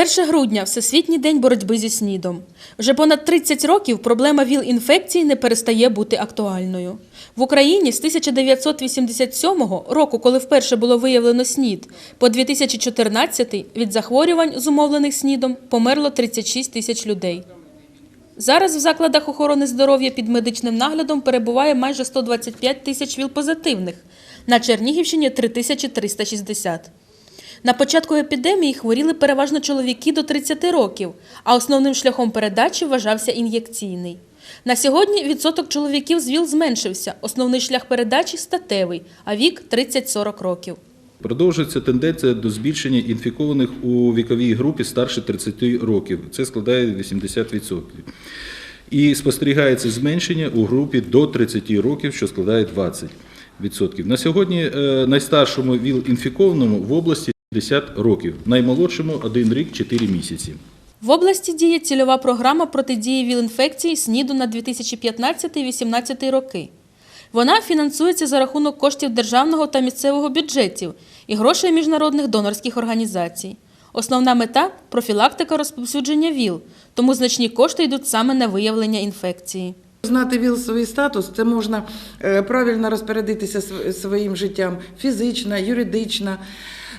1 грудня Всесвітній день боротьби зі СНІДом. Вже понад 30 років проблема ВІЛ-інфекції не перестає бути актуальною. В Україні з 1987 року, коли вперше було виявлено СНІД, по 2014 від захворювань, зумовлених СНІДом, померло 36 тисяч людей. Зараз в закладах охорони здоров'я під медичним наглядом перебуває майже 125 тисяч ВІЛ-позитивних, на Чернігівщині – 3360. На початку епідемії хворіли переважно чоловіки до 30 років, а основним шляхом передачі вважався ін'єкційний. На сьогодні відсоток чоловіків з ВІЛ зменшився. Основний шлях передачі статевий, а вік 30-40 років. Продовжується тенденція до збільшення інфікованих у віковій групі старше 30 років. Це складає 80%. І спостерігається зменшення у групі до 30 років, що складає 20%. На сьогодні е, найстаршому ВІЛ-інфікованому в області 50 років, наймолодшому 1 рік 4 місяці. В області діє цільова програма протидії ВІЛ-інфекції СНІДу на 2015-2018 роки. Вона фінансується за рахунок коштів державного та місцевого бюджетів і грошей міжнародних донорських організацій. Основна мета профілактика розповсюдження ВІЛ, тому значні кошти йдуть саме на виявлення інфекції. Знати ВІЛ свій статус, це можна е, правильно розпорядитися св- своїм життям фізично, юридично.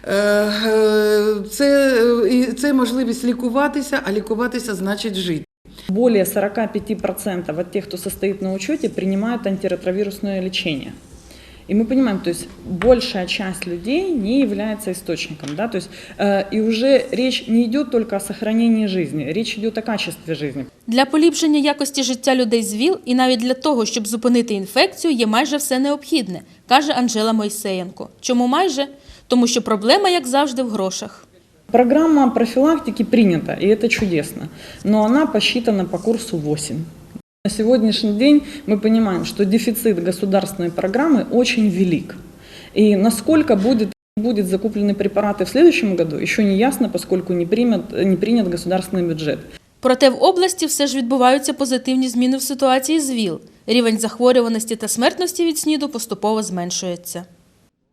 Е, е, Це, це можливість лікуватися, а лікуватися значить жити. Более 45% от тех, кто состоит на учете, принимают антиретровирусное лечение. И мы понимаем, то есть большая часть людей не является источником, да, то есть э, и уже речь не идет только о сохранении жизни, речь идет о качестве жизни. Для поліпшення якості життя людей з ВІЛ і навіть для того, щоб зупинити інфекцію, є майже все необхідне, каже Анжела Мойсеєнко. Чому майже? Тому що проблема, як завжди, в грошах. Программа профилактики принята, и это чудесно, но она посчитана по курсу 8. На сегодняшний день мы понимаем, что дефицит государственной программы очень велик. И насколько будет, будет закуплены препараты в следующем году, еще не ясно, поскольку не, примет, не принят государственный бюджет. Проте в області все ж відбуваються позитивні зміни в ситуації з ВІЛ. Рівень захворюваності та смертності від СНІДу поступово зменшується.